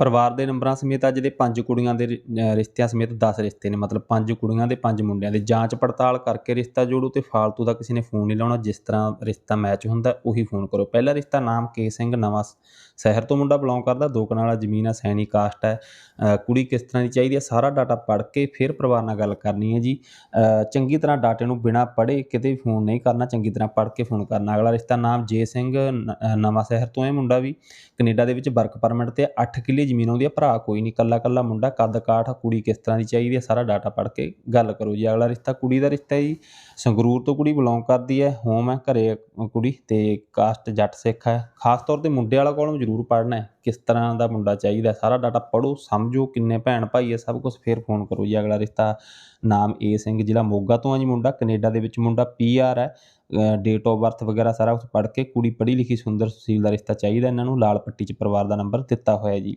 ਪਰਿਵਾਰ ਦੇ ਨੰਬਰਾਂ ਸਮੇਤ ਅੱਜ ਦੇ ਪੰਜ ਕੁੜੀਆਂ ਦੇ ਰਿਸ਼ਤਿਆਂ ਸਮੇਤ 10 ਰਿਸ਼ਤੇ ਨੇ। ਮਤਲਬ ਪੰਜ ਕੁੜੀਆਂ ਦੇ ਪੰਜ ਮੁੰਡਿਆਂ ਦੇ ਜਾਂਚ ਪੜਤਾਲ ਕਰਕੇ ਰਿਸ਼ਤਾ ਜੋੜੋ ਤੇ ਫਾਲਤੂ ਦਾ ਕਿਸੇ ਨੇ ਫੋਨ ਨਹੀਂ ਲਾਉਣਾ। ਜਿਸ ਤਰ੍ਹਾਂ ਰਿਸ਼ਤਾ ਮੈਚ ਹੁੰਦਾ, ਉਹੀ ਫੋਨ ਕਰੋ। ਪਹਿਲਾ ਰਿਸ਼ਤਾ ਨਾਮ ਕੇ ਸਿੰਘ, ਨਵਾਂ ਸ਼ਹਿਰ ਤੋਂ ਮੁੰਡਾ ਬਿਲੋਂਗ ਕਰਦਾ। ਦੋ ਕਨਾਲਾ ਜ਼ਮੀਨ ਆ, ਸੈਣੀ ਕਾਸਟ ਹੈ ਕੁੜੀ ਕਿਸ ਤਰ੍ਹਾਂ ਦੀ ਚਾਹੀਦੀ ਹੈ ਸਾਰਾ ਡਾਟਾ ਪੜ੍ਹ ਕੇ ਫਿਰ ਪਰਿਵਾਰ ਨਾਲ ਗੱਲ ਕਰਨੀ ਹੈ ਜੀ। ਚੰਗੀ ਤਰ੍ਹਾਂ ਡਾਟੇ ਨੂੰ ਬਿਨਾ ਪੜ੍ਹੇ ਕਿਤੇ ਵੀ ਫੋਨ ਨਹੀਂ ਕਰਨਾ। ਚੰਗੀ ਤਰ੍ਹਾਂ ਪੜ੍ਹ ਕੇ ਫੋਨ ਕਰਨਾ। ਅਗਲਾ ਰਿਸ਼ਤਾ ਨਾਮ ਜੇ ਸਿੰਘ ਨਵਾਂ ਸ਼ਹਿਰ ਤੋਂ ਹੈ ਮੁੰਡਾ ਵੀ। ਕੈਨੇਡਾ ਦੇ ਵਿੱਚ ਵਰਕ ਪਰਮਿਟ ਤੇ 8 ਕਿੱਲੇ ਜ਼ਮੀਨ ਆਉਂਦੀ ਹੈ ਭਰਾ, ਕੋਈ ਨਹੀਂ ਕੱਲਾ ਕੱਲਾ ਮੁੰਡਾ, ਕੱਦ ਕਾਠ, ਕੁੜੀ ਕਿਸ ਤਰ੍ਹਾਂ ਦੀ ਚਾਹੀਦੀ ਹੈ ਸਾਰਾ ਡਾਟਾ ਪੜ੍ਹ ਕੇ ਗੱਲ ਕਰੋ ਜੀ। ਅਗਲਾ ਰਿਸ਼ਤਾ ਕੁੜੀ ਦਾ ਰਿਸ਼ਤਾ ਹੈ ਜੀ। ਸੰਗਰੂਰ ਤੋਂ ਕੁੜੀ ਬਿਲੋਂਗ ਕਰਦੀ ਹੈ ਹੋਮ ਹੈ ਘਰੇ ਕੁੜੀ ਤੇ ਕਾਸਟ ਜੱਟ ਸਿੱਖ ਹੈ ਖਾਸ ਤੌਰ ਤੇ ਮੁੰਡੇ ਵਾਲਾ ਕੋਲਮ ਜ਼ਰੂਰ ਪੜ੍ਹਨਾ ਹੈ। ਕਿਸ ਤਰ੍ਹਾਂ ਦਾ ਮੁੰਡਾ ਚਾਹੀਦਾ, ਸਾਰਾ ਡਾਟਾ ਪੜ੍ਹੋ, ਸਮਝੋ ਕਿੰਨੇ ਭੈਣ ਭਾਈ ਹੈ ਸਭ ਕੁਝ ਫਿਰ ਫੋਨ ਕਰੋ ਜੀ। ਅਗਲਾ ਰਿਸ਼ਤਾ ਨਾਮ ਏ ਸਿੰਘ, ਜ਼ਿਲ੍ਹਾ ਮੋਗਾ ਤੋਂ ਆ ਜੀ ਮੁੰਡਾ, ਕੈਨੇਡਾ ਦੇ ਵਿੱਚ ਮੁੰਡਾ ਪੀਆਰ ਹੈ ਡੇਟ ਆਫ ਬਰਥ ਵਗੈਰਾ ਸਾਰਾ ਕੁਝ ਪੜ੍ਹ ਕੇ ਕੁੜੀ ਪੜ੍ਹੀ ਲਿਖੀ ਸੁੰਦਰ ਸੁਸ਼ੀਲ ਦਾ ਰਿਸ਼ਤਾ ਚਾਹੀਦਾ ਇਹਨਾਂ ਨੂੰ, ਲਾਲ ਪੱਟੀ 'ਚ ਪਰਿਵਾਰ ਦਾ ਨੰਬਰ ਦਿੱਤਾ ਹੋਇਆ ਜੀ।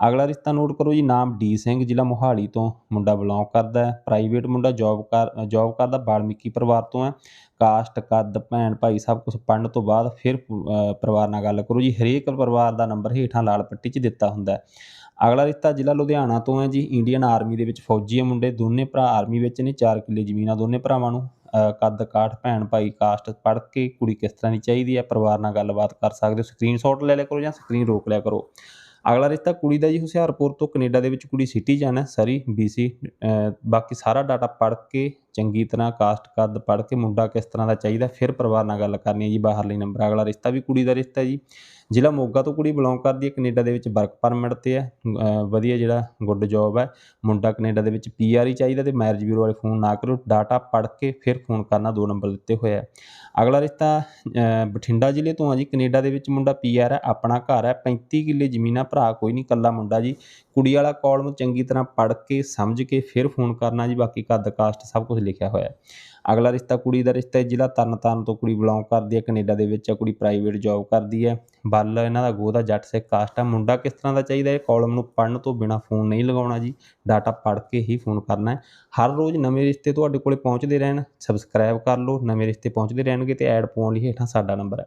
ਅਗਲਾ ਰਿਸ਼ਤਾ ਨੋਟ ਕਰੋ ਜੀ, ਨਾਮ ਡੀ ਸਿੰਘ, ਜ਼ਿਲ੍ਹਾ ਮੋਹਾਲੀ ਤੋਂ ਮੁੰਡਾ ਬਿਲੋਂਗ ਕਰਦਾ ਹੈ ਪ੍ਰਾਈਵੇਟ ਮੁੰਡਾ ਜੌਬ ਕਰ ਜੌਬ ਕਰਦਾ, ਬਾਲਮੀਕੀ ਪਰਿਵਾਰ ਤੋਂ ਹੈ। ਕਾਸਟ ਕੱਦ, ਭੈਣ, ਭਾਈ ਸਭ ਕੁਝ ਪੜ੍ਹਨ ਤੋਂ ਬਾਅਦ ਫਿਰ ਪਰਿਵਾਰ ਨਾਲ ਗੱਲ ਕਰੋ ਜੀ। ਹਰੇਕ ਪਰਿਵਾਰ ਦਾ ਨੰਬਰ ਹੇਠਾਂ ਲਾਲ ਪੱਟੀ 'ਚ ਦਿੱਤਾ ਹੁੰਦਾ ਹੈ। ਅਗਲਾ ਰਿਸ਼ਤਾ ਜ਼ਿਲ੍ਹਾ ਲੁਧਿਆਣਾ ਤੋਂ ਹੈ ਜੀ। ਇੰਡੀਅਨ ਆਰਮੀ ਦੇ ਵਿੱਚ ਫੌਜੀ ਹੈ ਮੁੰਡੇ। ਦੋਨੇ ਭਰਾ ਆਰਮੀ ਵਿੱਚ ਨੇ 4 ਕਿੱਲੇ ਜ਼ਮੀਨ ਆ ਦੋਨੇ ਭਰਾਵਾਂ ਨੂੰ। ਕੱਦ, ਕਾਠ, ਭੈਣ, ਭਾਈ ਕਾਸਟ ਪੜ੍ਹ ਕੇ ਕੁੜੀ ਕਿਸ ਤਰ੍ਹਾਂ ਦੀ ਚਾਹੀਦੀ ਹੈ, ਪਰਿਵਾਰ ਨਾਲ ਗੱਲਬਾਤ ਕਰ ਸਕਦੇ ਹੋ। ਸਕਰੀਨਸ਼ਾਟ ਲੈ ਲਿਆ ਕਰੋ ਜਾਂ ਸਕਰੀਨ ਰੋਕ ਲਿਆ ਕਰੋ। ਅਗਲਾ ਰਿਸ਼ਤਾ ਕੁੜੀ ਦਾ ਜੀ ਹੁਸ਼ਿਆਰਪੁਰ ਤੋਂ ਕੈਨੇਡਾ ਦੇ ਵਿੱਚ ਕੁੜੀ ਸਿਟੀ ਜਾਣਾ ਸਰੀ ਬੀਸੀ ਬਾਕੀ ਸਾਰਾ ਡਾਟਾ ਪੜ੍ਹ ਕੇ ਚੰਗੀ ਤਰ੍ਹਾਂ ਕਾਸਟ ਕੱਦ ਪੜ੍ਹ ਕੇ ਮੁੰਡਾ ਕਿਸ ਤਰ੍ਹਾਂ ਦਾ ਚਾਹੀਦਾ, ਫਿਰ ਪਰਿਵਾਰ ਨਾਲ ਗੱਲ ਕਰਨੀ ਹੈ ਜੀ, ਬਾਹਰਲੇ ਨੰਬਰ ਅਗਲਾ ਰਿਸ਼ਤਾ ਵੀ ਕੁੜੀ ਦਾ ਰਿਸ਼ਤਾ ਜੀ। ਜ਼ਿਲ੍ਹਾ ਮੋਗਾ ਤੋਂ ਕੁੜੀ ਬਿਲੋਂਗ ਕਰਦੀ ਹੈ, ਕੈਨੇਡਾ ਦੇ ਵਿੱਚ ਵਰਕ ਪਰਮਿਟ ਤੇ ਹੈ ਵਧੀਆ ਜਿਹੜਾ ਗੁੱਡ ਜੌਬ ਹੈ, ਮੁੰਡਾ ਕੈਨੇਡਾ ਦੇ ਵਿੱਚ ਪੀਆਰ ਹੀ ਚਾਹੀਦਾ ਤੇ ਮੈਰਿਜ ਬਿਊਰੋ ਵਾਲੇ ਫੋਨ ਨਾ ਕਰੋ ਡਾਟਾ ਪੜ੍ਹ ਕੇ ਫਿਰ ਫੋਨ ਕਰਨਾ, ਦੋ ਨੰਬਰ ਦਿੱਤੇ ਹੋਏ ਆ ਅਗਲਾ ਰਿਸ਼ਤਾ ਬਠਿੰਡਾ ਜ਼ਿਲ੍ਹੇ ਤੋਂ ਆ ਜੀ, ਕੈਨੇਡਾ ਦੇ ਵਿੱਚ ਮੁੰਡਾ ਪੀਆਰ ਹੈ, ਆਪਣਾ ਘਰ ਹੈ 35 ਕਿੱਲੇ ਜ਼ਮੀਨਾਂ ਭਰਾ ਕੋਈ ਨਹੀਂ ਕੱਲਾ ਮੁੰਡਾ ਜੀ। ਕੁੜੀ ਵਾਲਾ ਕਾਲਮ ਚੰਗੀ ਤਰ੍ਹਾਂ ਪੜ੍ਹ ਕੇ, ਸਮਝ ਕੇ ਫਿਰ ਫੋਨ ਕਰਨਾ ਜੀ, ਬਾਕੀ ਕੱਦ ਕਾਸਟ ਸਭ ਕੁਝ ਲਿਖਿਆ ਹੋਇਆ ਹੈ। ਅਗਲਾ ਰਿਸ਼ਤਾ ਕੁੜੀ ਦਾ ਰਿਸ਼ਤਾ ਹੈ, ਜ਼ਿਲ੍ਹਾ ਤਰਨਤਾਰਨ ਤੋਂ ਕੁੜੀ ਬਿਲੋਂਗ ਕਰਦੀ ਹੈ, ਕੈਨੇਡਾ ਦੇ ਵਿੱਚ ਕੁੜੀ ਪ੍ਰਾਈਵੇਟ ਜੌਬ ਕਰਦੀ ਹੈ। ਬੱਲ ਇਹਨਾਂ ਦਾ ਗੋਦਾ ਜੱਟ ਸਿੱਖ ਕਾਸਟ ਹੈ। ਮੁੰਡਾ ਕਿਸ ਤਰ੍ਹਾਂ ਦਾ ਚਾਹੀਦਾ ਹੈ? ਕਾਲਮ ਨੂੰ ਪੜ੍ਹਨ ਤੋਂ ਬਿਨਾ ਫੋਨ ਨਹੀਂ ਲਗਾਉਣਾ ਜੀ ਡਾਟਾ ਪੜ੍ਹ ਕੇ ਹੀ ਫੋਨ ਕਰਨਾ ਹੈ। ਹਰ ਰੋਜ਼ ਨਵੇਂ ਰਿਸ਼ਤੇ ਤੁਹਾਡੇ ਕੋਲੇ ਪਹੁੰਚਦੇ ਰਹਿਣ। ਸਬਸਕ੍ਰਾਈਬ ਕਰ ਲਓ, ਨਵੇਂ ਰਿਸ਼ਤੇ ਪਹੁੰਚਦੇ ਰਹਿਣਗੇ ਤੇ ਐਡ ਪਾਉਣ ਲਈ ਹੇਠਾਂ ਸਾਡਾ ਨੰਬਰ ਹੈ।